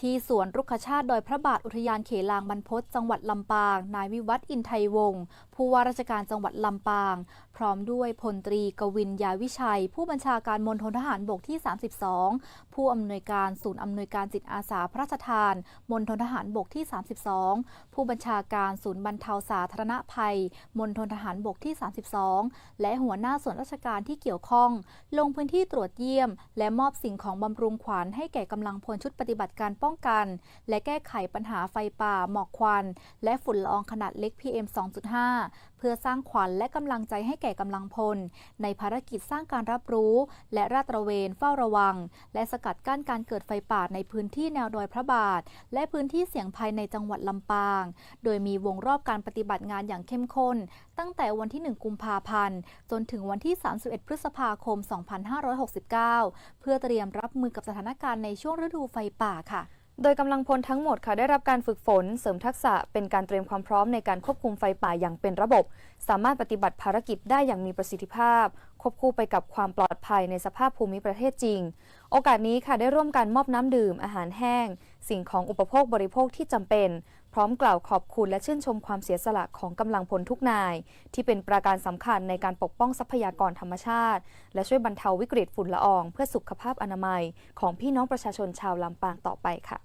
ที่สวนรุกขชาติดอยพระบาทอุทยานเขลางบรรพตจังหวัดลำปาง นายวิวัฒน์อินไทยวงศ์ผู้ว่าราชการจังหวัดลำปาง พร้อมด้วยพลตรีกวินยาวิชัย ผู้บัญชาการมณฑลทหารบกที่ 32 ผู้อำนวยการศูนย์อำนวยการจิตอาสาพระราชทานมณฑลทหารบกที่ 32 ผู้บัญชาการศูนย์บรรเทาสาธารณภัยมณฑลทหารบกที่ 32 และหัวหน้าส่วนราชการที่เกี่ยวข้อง ลงพื้นที่ตรวจเยี่ยม และมอบสิ่งของบำรุงขวัญให้แก่กำลังพลชุดปฏิบัติการป้องกัน และแก้ไขปัญหาไฟป่า หมอกควัน และฝุ่นละอองขนาดเล็ก PM 2.5 เพื่อสร้างขวัญและกำลังใจให้แก่กำลังพล ในภารกิจสร้างการรับรู้ และราตระเวนเฝ้าระวัง และสกัดกั้นการเกิดไฟป่าในพื้นที่แนวดอยพระบาท และพื้นที่เสี่ยงภัยในจังหวัดลำปาง โดยมีวงรอบการปฏิบัติงานอย่างเข้มข้น ตั้งแต่วันที่ 1 กุมภาพันธ์ จนถึงวันที่ 31 พฤษภาคม 2569 เพื่อเตรียมรับมือกับสถานการณ์ในช่วงฤดูไฟป่าค่ะ โดยกำลังพลทั้งหมดค่ะได้รับการฝึกฝน เสริมทักษะเป็นการเตรียมความพร้อมในการควบคุมไฟป่าอย่างเป็นระบบ สามารถปฏิบัติภารกิจได้อย่างมีประสิทธิภาพ ควบคู่ไปกับความปลอดภัยในสภาพภูมิประเทศจริง โอกาสนี้ค่ะได้ร่วมกันมอบน้ำดื่มอาหารแห้ง สิ่งของอุปโภคบริโภคที่จำเป็น ร้อมกล่าวขอบคุณและชื่นชมความเสียสละของกำลังพลทุกนาย ที่เป็นประการสำคัญในการปกป้องทรัพยากรธรรมชาติ และช่วยบรรเทาวิกฤตฝุ่นละออง เพื่อสุขภาพอนามัย ของพี่น้องประชาชนชาวลำปางต่อไปค่ะ